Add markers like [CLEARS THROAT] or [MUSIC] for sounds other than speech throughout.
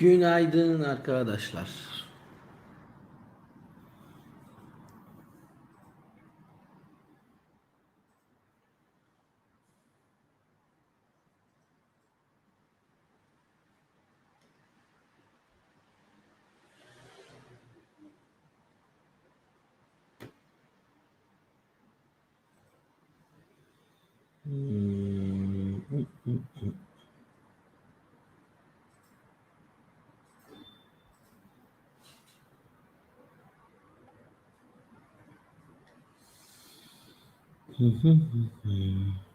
Günaydın arkadaşlar. 嗯哼，嗯哼。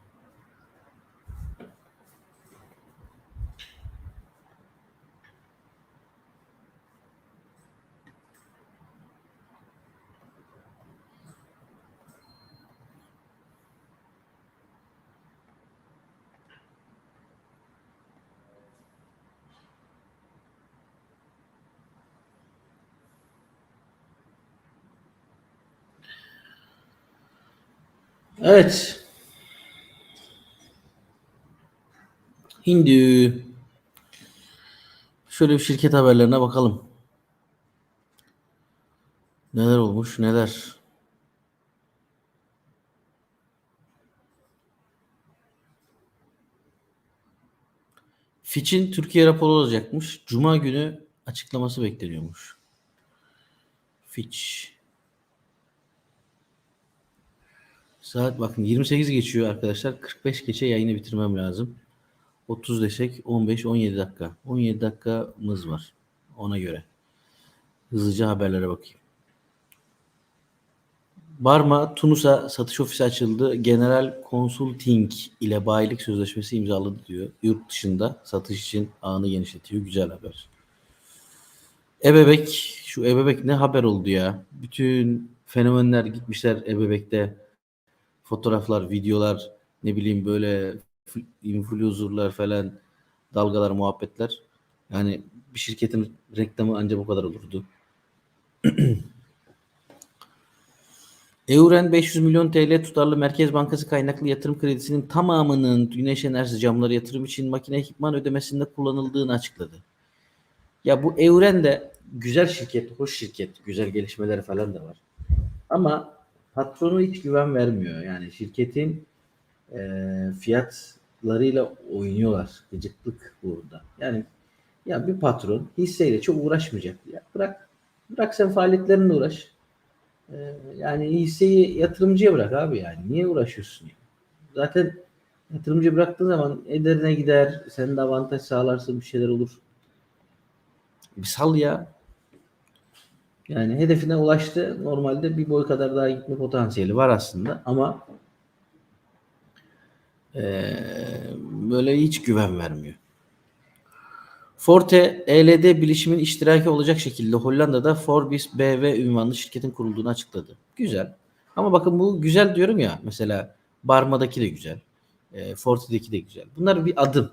Evet. Hindü. Şöyle bir şirket haberlerine bakalım. Neler olmuş neler. Fitch'in Türkiye raporu olacakmış. Cuma günü açıklaması bekleniyormuş. Fitch. Saat bakın 28 geçiyor arkadaşlar. 45 geçe yayını bitirmem lazım. 30 desek 15 17 dakika. 17 dakikamız var. Ona göre. Hızlıca haberlere bakayım. Barma Tunus'a satış ofisi açıldı. General Consulting ile bayilik sözleşmesi imzaladı diyor. Yurt dışında satış için ağını genişletiyor. Güzel haber. Ebebek, şu Ebebek ne haber oldu ya? Bütün fenomenler gitmişler Ebebek'te. Fotoğraflar, videolar, ne bileyim böyle influencerlar falan, dalgalar, muhabbetler. Yani bir şirketin reklamı ancak bu kadar olurdu. [CLEARS THROAT] Euren 500 milyon TL tutarlı Merkez Bankası kaynaklı yatırım kredisinin tamamının güneş enerjisi camları yatırım için makine ekipman ödemesinde kullanıldığını açıkladı. Ya bu Euren de güzel şirket, hoş şirket, güzel gelişmeleri falan da var. Ama patronu hiç güven vermiyor. Yani şirketin e, fiyatlarıyla oynuyorlar. Gıcıklık burada. Yani ya bir patron hisseyle çok uğraşmayacak. Ya bırak bırak sen faaliyetlerinle uğraş. Ee, yani hisseyi yatırımcıya bırak abi yani. Niye uğraşıyorsun? Zaten yatırımcı bıraktığın zaman ederine gider. Sen de avantaj sağlarsın bir şeyler olur. Bir sal ya. Yani hedefine ulaştı. Normalde bir boy kadar daha gitme potansiyeli var aslında ama eee, böyle hiç güven vermiyor. Forte, ELD bilişimin iştiraki olacak şekilde Hollanda'da Forbis BV ünvanlı şirketin kurulduğunu açıkladı. Güzel. Ama bakın bu güzel diyorum ya. Mesela Barma'daki de güzel. E, Forte'deki de güzel. Bunlar bir adım.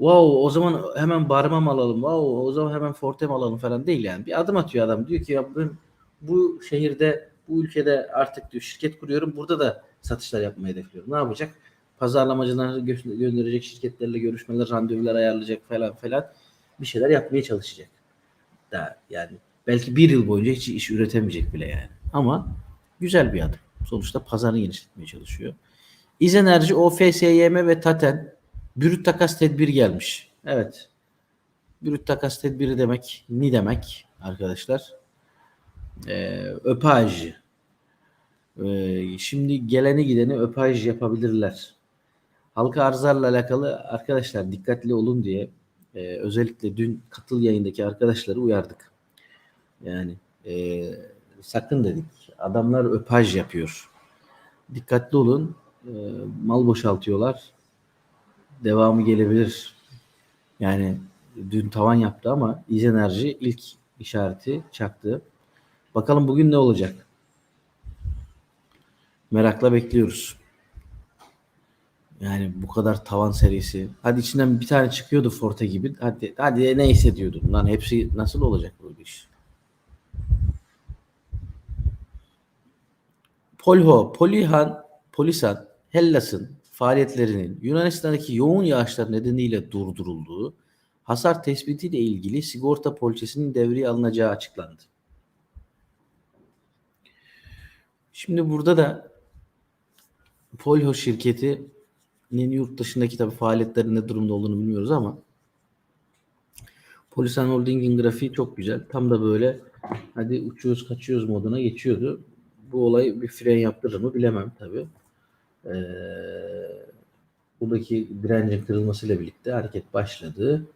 Wow o zaman hemen Barma mı alalım? Wow o zaman hemen Forte mi alalım falan değil yani. Bir adım atıyor adam. Diyor ki ya ben bu şehirde, bu ülkede artık diyor şirket kuruyorum. Burada da satışlar yapmayı hedefliyorum. Ne yapacak? Pazarlamacıları gö- gönderecek şirketlerle görüşmeler, randevular ayarlayacak falan falan bir şeyler yapmaya çalışacak. Da yani belki bir yıl boyunca hiç iş üretemeyecek bile yani. Ama güzel bir adım. Sonuçta pazarını genişletmeye çalışıyor. İzenerji, OFSYM ve TATEN brüt takas tedbiri gelmiş. Evet. Brüt takas tedbiri demek ne demek arkadaşlar? Ee, öpaj. Ee, şimdi geleni gideni öpaj yapabilirler. Halka arzlarla alakalı arkadaşlar dikkatli olun diye e, özellikle dün katıl yayındaki arkadaşları uyardık. Yani e, sakın dedik. Adamlar öpaj yapıyor. Dikkatli olun. E, mal boşaltıyorlar. Devamı gelebilir. Yani dün tavan yaptı ama İzenerji ilk işareti çaktı. Bakalım bugün ne olacak? Merakla bekliyoruz. Yani bu kadar tavan serisi. Hadi içinden bir tane çıkıyordu Forte gibi. Hadi hadi neyse diyordum. Lan hepsi nasıl olacak bu iş? Polho, Polihan, Polisan, Hellas'ın faaliyetlerinin Yunanistan'daki yoğun yağışlar nedeniyle durdurulduğu, hasar tespitiyle ilgili sigorta poliçesinin devreye alınacağı açıklandı. Şimdi burada da Polho şirketinin yurt dışındaki tabii faaliyetlerin ne durumda olduğunu bilmiyoruz ama Polisan Holding'in grafiği çok güzel. Tam da böyle hadi uçuyoruz kaçıyoruz moduna geçiyordu. Bu olay bir fren yaptırır mı bilemem tabii. Ee, buradaki direncin kırılmasıyla birlikte hareket başladı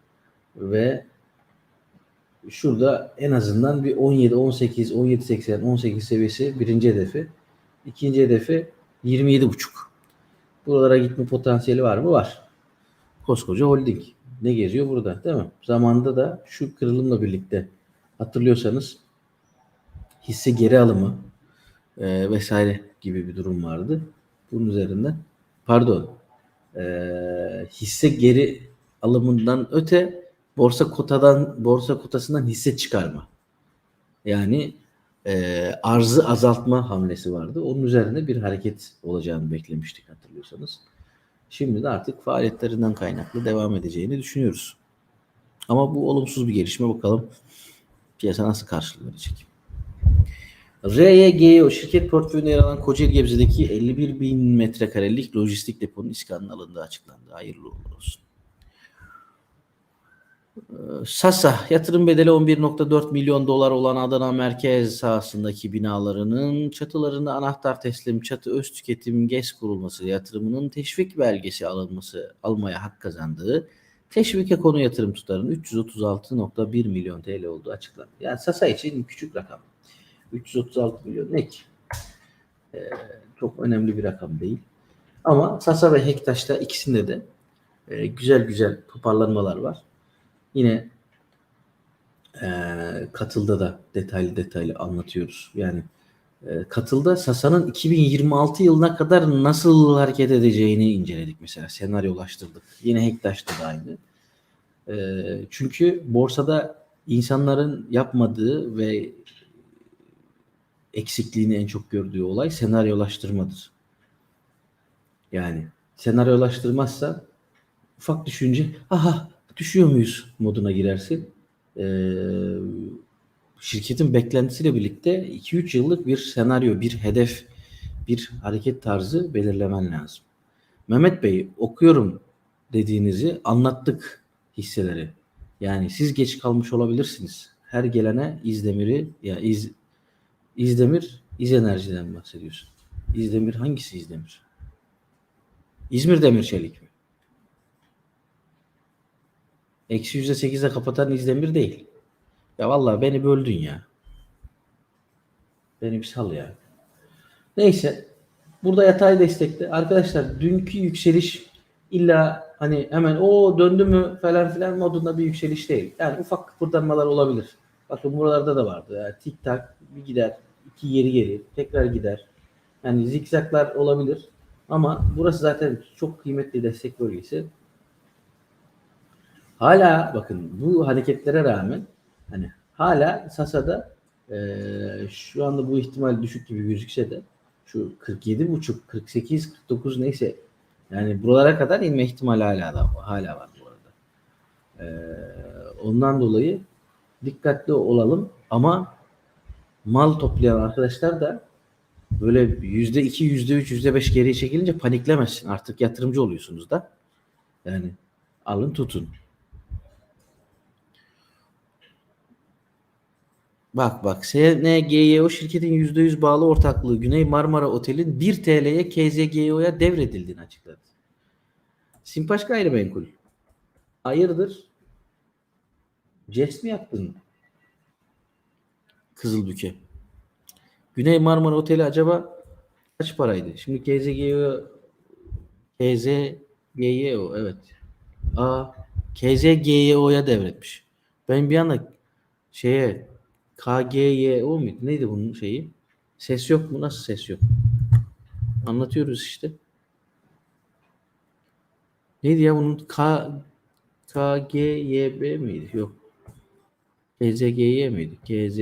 ve şurada en azından bir 17, 18, 17, 80, 18 seviyesi birinci hedefi. İkinci hedefi 27 buçuk. Buralara gitme potansiyeli var mı? Var. Koskoca holding. Ne geziyor burada değil mi? Zamanında da şu kırılımla birlikte hatırlıyorsanız hisse geri alımı e, vesaire gibi bir durum vardı. Bunun üzerinden pardon e, hisse geri alımından öte borsa kotadan borsa kotasından hisse çıkarma. Yani e, arzı azaltma hamlesi vardı. Onun üzerine bir hareket olacağını beklemiştik hatırlıyorsanız. Şimdi de artık faaliyetlerinden kaynaklı devam edeceğini düşünüyoruz. Ama bu olumsuz bir gelişme bakalım piyasa nasıl karşılık verecek. RYGO şirket portföyüne yer alan Kocaeli Gebze'deki 51 bin metrekarelik lojistik deponun iskanın alındığı açıklandı. Hayırlı olsun. Sasa yatırım bedeli 11.4 milyon dolar olan Adana merkez sahasındaki binalarının çatılarında anahtar teslim çatı öz tüketim GES kurulması yatırımının teşvik belgesi alınması almaya hak kazandığı teşvike konu yatırım tutarının 336.1 milyon TL olduğu açıklandı. Yani Sasa için küçük rakam. 336 milyon ne ki? Ee, çok önemli bir rakam değil. Ama Sasa ve Hektaş'ta ikisinde de e, güzel güzel toparlanmalar var. Yine e, katılda da detaylı detaylı anlatıyoruz. Yani e, katılda Sasa'nın 2026 yılına kadar nasıl hareket edeceğini inceledik mesela. Senaryolaştırdık. Yine Hektaş'ta da aynı. E, çünkü borsada insanların yapmadığı ve eksikliğini en çok gördüğü olay senaryolaştırmadır. Yani senaryolaştırmazsa ufak düşünce aha düşüyor muyuz moduna girersin. Ee, şirketin beklentisiyle birlikte 2-3 yıllık bir senaryo, bir hedef, bir hareket tarzı belirlemen lazım. Mehmet Bey okuyorum dediğinizi anlattık hisseleri. Yani siz geç kalmış olabilirsiniz. Her gelene İzdemiri ya İz, İzdemir İz Enerji'den bahsediyorsun. İzdemir hangisi İzdemir? İzmir Demir Çelik mi? Eksi yüzde sekize kapatan İzdemir değil. Ya vallahi beni böldün ya. Beni bir sal ya. Neyse. Burada yatay destekte. Arkadaşlar dünkü yükseliş illa hani hemen o döndü mü falan filan modunda bir yükseliş değil. Yani ufak kıpırdanmalar olabilir. Bakın buralarda da vardı. Yani tik tak bir gider. iki geri geri. Tekrar gider. Yani zikzaklar olabilir. Ama burası zaten çok kıymetli destek bölgesi. Hala bakın bu hareketlere rağmen hani hala Sasa'da e, şu anda bu ihtimal düşük gibi gözükse de şu 47 buçuk 48 49 neyse yani buralara kadar inme ihtimali hala da hala var bu arada. E, ondan dolayı dikkatli olalım ama mal toplayan arkadaşlar da böyle yüzde iki, yüzde üç, yüzde beş geriye çekilince paniklemesin. Artık yatırımcı oluyorsunuz da. Yani alın tutun. Bak bak SNGYO şirketin %100 bağlı ortaklığı Güney Marmara Otel'in 1 TL'ye KZGO'ya devredildiğini açıkladı. Simpaş gayrimenkul. Hayırdır? Jest mi yaptın? Kızılbük'e. Güney Marmara Oteli acaba kaç paraydı? Şimdi KZGO KZGO evet. Aa KZGO'ya devretmiş. Ben bir anda şeye KGYO muydu? Neydi bunun şeyi? Ses yok mu? Nasıl ses yok? Anlatıyoruz işte. Neydi ya bunun K KGYB miydi? Yok. KZGY miydi? KZ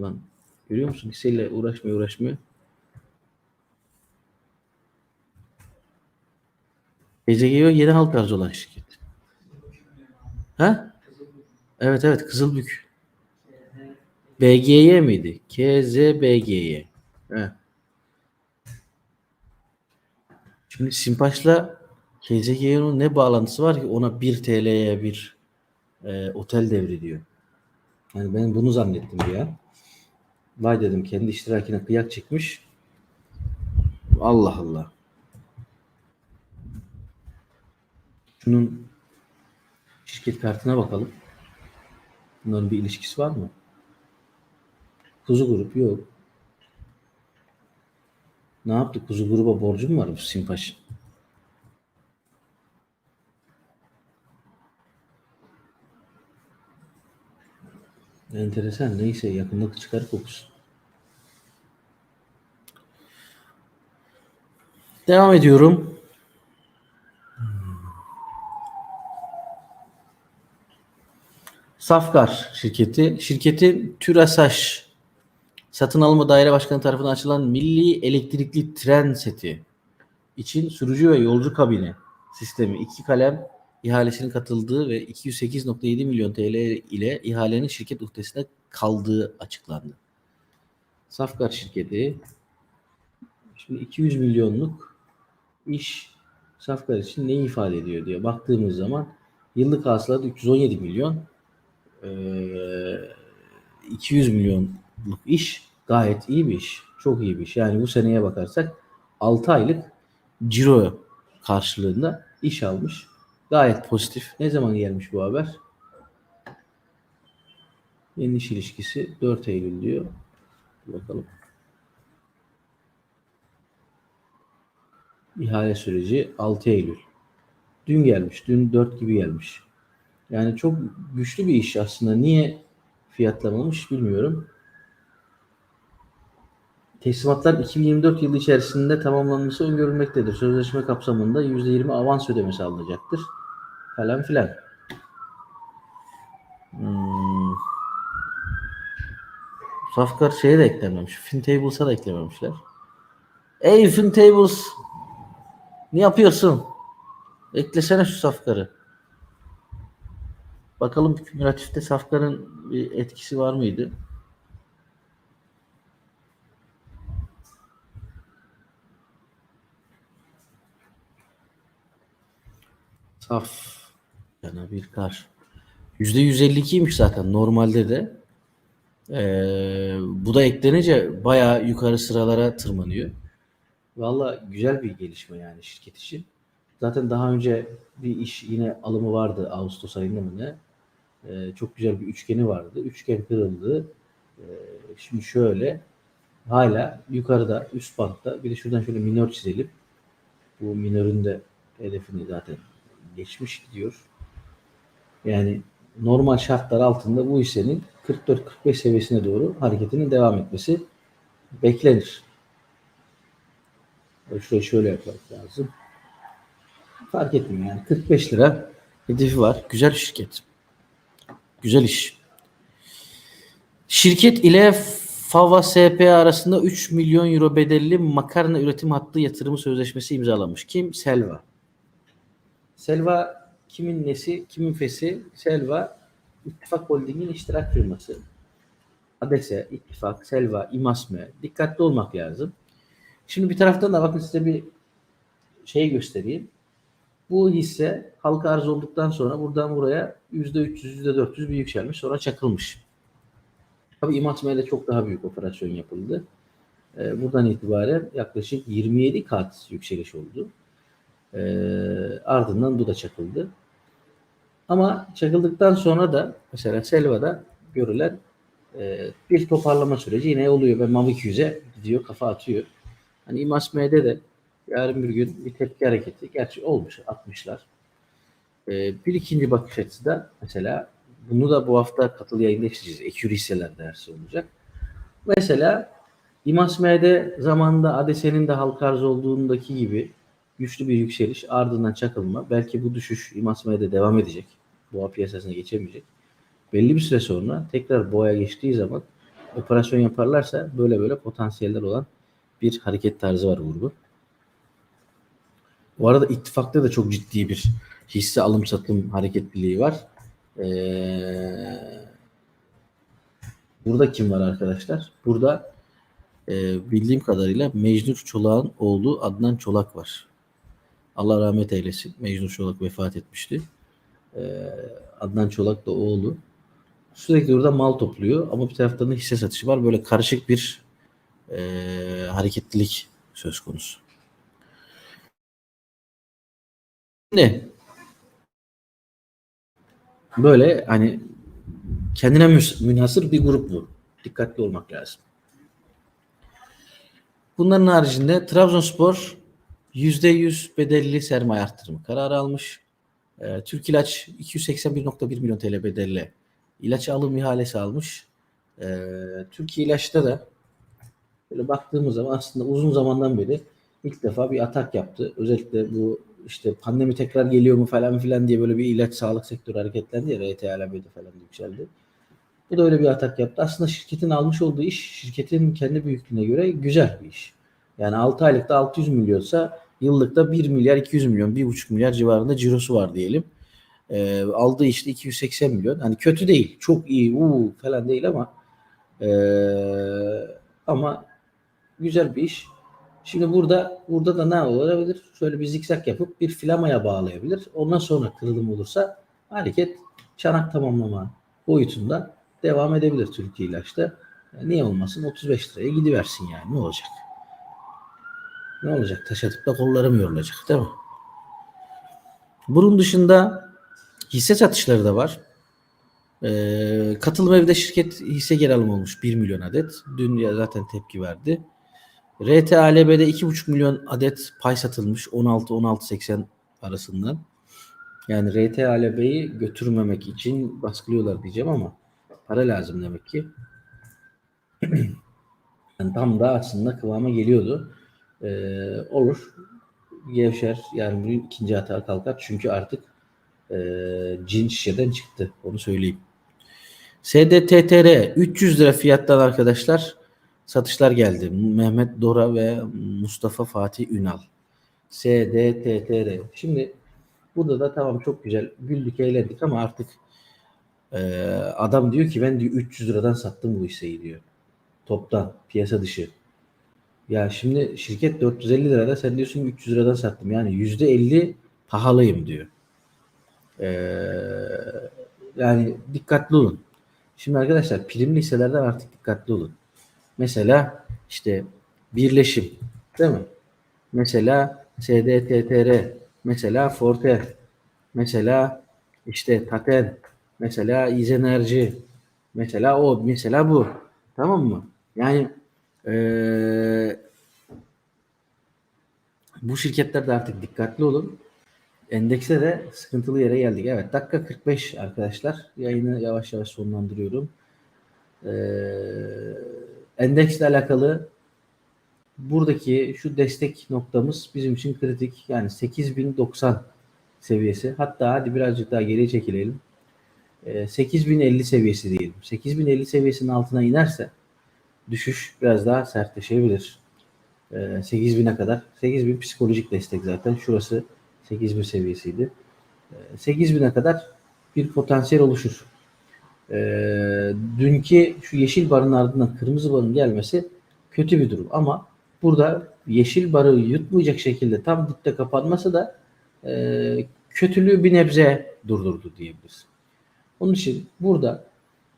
lan görüyor musun? Hisseyle uğraşmıyor uğraşmıyor. KZGY yeni halk arzı olan şirket. Ha? Evet evet Kızılbük. BGY miydi? KZBGY. Evet. Şimdi Simpaş'la KZGY'nin ne bağlantısı var ki ona 1 TL'ye bir e, otel devrediyor. Yani ben bunu zannettim an. Vay dedim kendi iştirakine kıyak çekmiş. Allah Allah. Şunun şirket kartına bakalım. Bunların bir ilişkisi var mı? Kuzu grup yok. Ne yaptı? Kuzu gruba borcum var bu Simpaş. Enteresan. Neyse yakınlık çıkar kokusu. Devam ediyorum. Safkar şirketi. Şirketin TÜRASAŞ satın alma daire başkanı tarafından açılan milli elektrikli tren seti için sürücü ve yolcu kabini sistemi iki kalem ihalesinin katıldığı ve 208.7 milyon TL ile ihalenin şirket uhdesinde kaldığı açıklandı. Safkar şirketi şimdi 200 milyonluk iş Safkar için ne ifade ediyor diye baktığımız zaman yıllık hasılat 317 milyon eee, 200 milyonluk iş gayet iyi bir iş. Çok iyi bir iş. Yani bu seneye bakarsak 6 aylık ciro karşılığında iş almış. Gayet pozitif. Ne zaman gelmiş bu haber? Yeni iş ilişkisi 4 Eylül diyor. Bakalım. İhale süreci 6 Eylül. Dün gelmiş. Dün 4 gibi gelmiş. Yani çok güçlü bir iş aslında. Niye fiyatlamamış bilmiyorum. Teslimatlar 2024 yılı içerisinde tamamlanması öngörülmektedir. Sözleşme kapsamında %20 avans ödemesi alınacaktır. Falan filan. Hmm. Safkar şeye de eklememiş. FinTables'a da eklememişler. Ey FinTables! Ne yapıyorsun? Eklesene şu Safkar'ı. Bakalım kümülatifte Safkar'ın bir etkisi var mıydı? Saf yana bir kar. %152'ymiş zaten normalde de. Ee, bu da eklenince bayağı yukarı sıralara tırmanıyor. Valla güzel bir gelişme yani şirket için. Zaten daha önce bir iş yine alımı vardı Ağustos ayında mı ne? Ee, çok güzel bir üçgeni vardı. Üçgen kırıldı. Ee, şimdi şöyle hala yukarıda üst bantta bir de şuradan şöyle minör çizelim. Bu minörün de hedefini zaten geçmiş gidiyor. Yani normal şartlar altında bu hissenin 44-45 seviyesine doğru hareketinin devam etmesi beklenir. Şurayı şöyle yapmak lazım. Fark etmiyor yani 45 lira hedefi var. Güzel şirket. Güzel iş. Şirket ile Fava SP arasında 3 milyon euro bedelli makarna üretim hattı yatırımı sözleşmesi imzalamış. Kim? Selva. Selva kimin nesi, kimin fesi? Selva İttifak Holding'in iştirak firması. Adese, İttifak, Selva, İmasme. Dikkatli olmak lazım. Şimdi bir taraftan da bakın size bir şey göstereyim. Bu hisse halka arz olduktan sonra buradan buraya %300, %400 bir yükselmiş. Sonra çakılmış. Tabii İmasme'de çok daha büyük operasyon yapıldı. Ee, buradan itibaren yaklaşık 27 kat yükseliş oldu. Ee, ardından bu da çakıldı. Ama çakıldıktan sonra da mesela Selva'da görülen e, bir toparlama süreci yine oluyor ve Mavic 100'e gidiyor, kafa atıyor. Hani İMAS M'de de yarın bir gün bir tepki hareketi gerçi olmuş 60'lar. E, bir ikinci bakış açısı da mesela bunu da bu hafta katılı yayında işleyeceğiz. Ekür hisseler dersi olacak. Mesela İMAS M'de zamanında ADS'nin de halka arz olduğundaki gibi güçlü bir yükseliş ardından çakılma. Belki bu düşüş İMAS M'de devam edecek. Boğa piyasasına geçemeyecek. Belli bir süre sonra tekrar boğaya geçtiği zaman operasyon yaparlarsa böyle böyle potansiyeller olan bir hareket tarzı var grubu. Bu arada ittifakta da çok ciddi bir hisse alım satım hareketliliği var. Ee, burada kim var arkadaşlar? Burada e, bildiğim kadarıyla Mecnun Çolak'ın oğlu Adnan Çolak var. Allah rahmet eylesin. Mecnun Çolak vefat etmişti. Ee, Adnan Çolak da oğlu. Sürekli orada mal topluyor ama bir taraftan da hisse satışı var. Böyle karışık bir e, hareketlilik söz konusu. Ne? Böyle hani kendine münhasır bir grup bu. Dikkatli olmak lazım. Bunların haricinde Trabzonspor %100 bedelli sermaye arttırımı kararı almış. Ee, Türk İlaç 281.1 milyon TL bedelle ilaç alım ihalesi almış. Ee, Türkiye İlaç'ta da böyle baktığımız zaman aslında uzun zamandan beri ilk defa bir atak yaptı. Özellikle bu işte pandemi tekrar geliyor mu falan filan diye böyle bir ilaç sağlık sektörü hareketlendi ya RTLB'de falan yükseldi. Bu da öyle bir atak yaptı. Aslında şirketin almış olduğu iş şirketin kendi büyüklüğüne göre güzel bir iş. Yani 6 aylıkta 600 milyonsa yıllıkta 1 milyar 200 milyon, 1,5 milyar civarında cirosu var diyelim. Ee, aldığı işte 280 milyon. Hani kötü değil. Çok iyi uu falan değil ama ee, ama güzel bir iş. Şimdi burada burada da ne olabilir? Şöyle bir zikzak yapıp bir filamaya bağlayabilir. Ondan sonra kırılım olursa hareket çanak tamamlama boyutunda devam edebilir Türkiye ilaçta. Niye olmasın? 35 liraya gidiversin yani. Ne olacak? Ne olacak? Taş atıp da kollarım yorulacak değil mi? Bunun dışında hisse satışları da var. Ee, katılım evde şirket hisse geri alım olmuş 1 milyon adet. Dün zaten tepki verdi. RTALB'de 2,5 milyon adet pay satılmış 16-16.80 arasından. Yani RTALB'yi götürmemek için baskılıyorlar diyeceğim ama para lazım demek ki. [CLEARS THROAT] yani tam da aslında kıvama geliyordu. Ee, olur. Gevşer. Yani bir ikinci hata kalkar. Çünkü artık e, cin şişeden çıktı. Onu söyleyeyim. SDTTR 300 lira fiyattan arkadaşlar satışlar geldi. Mehmet Dora ve Mustafa Fatih Ünal. SDTTR. Şimdi burada da tamam çok güzel güldük eğlendik ama artık e, adam diyor ki ben diyor 300 liradan sattım bu hisseyi diyor. Toptan piyasa dışı. Ya şimdi şirket 450 lirada sen diyorsun 300 liradan sattım. Yani %50 pahalıyım diyor. Ee, yani dikkatli olun. Şimdi arkadaşlar primli hisselerden artık dikkatli olun. Mesela işte birleşim değil mi? Mesela SDTTR, mesela Forte, mesela işte Taten, mesela İzenerji, mesela o, mesela bu. Tamam mı? Yani ee, bu şirketlerde artık dikkatli olun. Endekste de sıkıntılı yere geldik. Evet dakika 45 arkadaşlar. Yayını yavaş yavaş sonlandırıyorum. Ee, endeksle alakalı buradaki şu destek noktamız bizim için kritik. Yani 8090 seviyesi. Hatta hadi birazcık daha geriye çekilelim. Ee, 8050 seviyesi diyelim. 8050 seviyesinin altına inerse düşüş biraz daha sertleşebilir. Ee, 8000'e kadar. 8000 psikolojik destek zaten. Şurası 8000 seviyesiydi. Ee, 8000'e kadar bir potansiyel oluşur. Ee, dünkü şu yeşil barın ardından kırmızı barın gelmesi kötü bir durum ama burada yeşil barı yutmayacak şekilde tam dipte kapanması da e, kötülüğü bir nebze durdurdu diyebiliriz. Onun için burada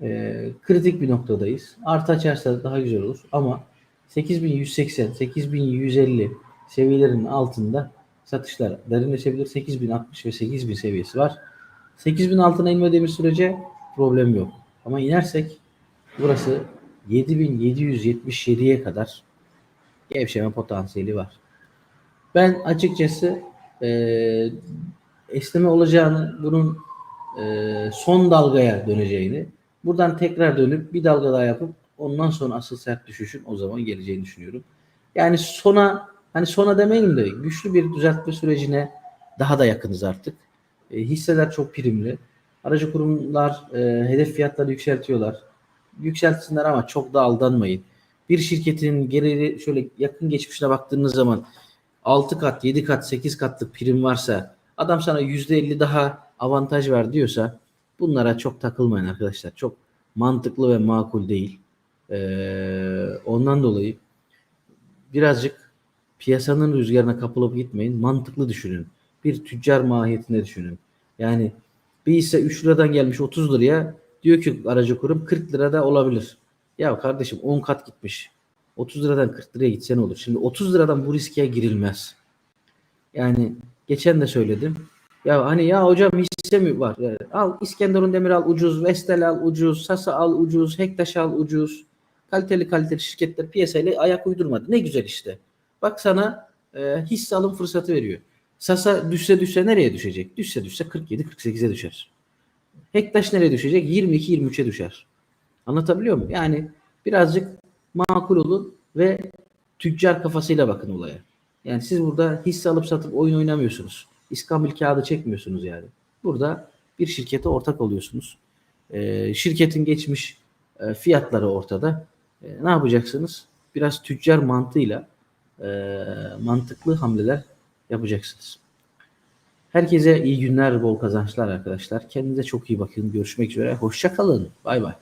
e, kritik bir noktadayız. Artı açarsa daha güzel olur ama 8180, 8150 seviyelerin altında satışlar derinleşebilir. 8060 ve 8000 seviyesi var. 8000 altına inmediğimiz sürece problem yok. Ama inersek burası 7777'ye kadar gevşeme potansiyeli var. Ben açıkçası e, esneme olacağını, bunun e, son dalgaya döneceğini, buradan tekrar dönüp bir dalga daha yapıp ondan sonra asıl sert düşüşün o zaman geleceğini düşünüyorum. Yani sona hani sona demeyelim de güçlü bir düzeltme sürecine daha da yakınız artık. E, hisseler çok primli. Aracı kurumlar e, hedef fiyatları yükseltiyorlar. Yükseltsinler ama çok da aldanmayın. Bir şirketin geri şöyle yakın geçmişine baktığınız zaman 6 kat, 7 kat, 8 katlık prim varsa adam sana %50 daha avantaj ver diyorsa Bunlara çok takılmayın arkadaşlar. Çok mantıklı ve makul değil. Ee, ondan dolayı birazcık piyasanın rüzgarına kapılıp gitmeyin. Mantıklı düşünün. Bir tüccar mahiyetinde düşünün. Yani bir hisse 3 liradan gelmiş 30 liraya diyor ki aracı kurum 40 lirada olabilir. Ya kardeşim 10 kat gitmiş. 30 liradan 40 liraya gitse ne olur? Şimdi 30 liradan bu riske girilmez. Yani geçen de söyledim. Ya hani ya hocam hisse mi var? Yani al İskenderun Demir al ucuz, Vestel al ucuz, Sasa al ucuz, Hektaş al ucuz. Kaliteli kaliteli şirketler piyasayla ayak uydurmadı. Ne güzel işte. Bak sana e, hisse alım fırsatı veriyor. Sasa düşse düşse nereye düşecek? Düşse düşse 47-48'e düşer. Hektaş nereye düşecek? 22-23'e düşer. Anlatabiliyor muyum? Yani birazcık makul olun ve tüccar kafasıyla bakın olaya. Yani siz burada hisse alıp satıp oyun oynamıyorsunuz. İskambil kağıdı çekmiyorsunuz yani. Burada bir şirkete ortak oluyorsunuz. Ee, şirketin geçmiş e, fiyatları ortada. E, ne yapacaksınız? Biraz tüccar mantığıyla e, mantıklı hamleler yapacaksınız. Herkese iyi günler, bol kazançlar arkadaşlar. Kendinize çok iyi bakın. Görüşmek üzere. Hoşça kalın. Bay bay.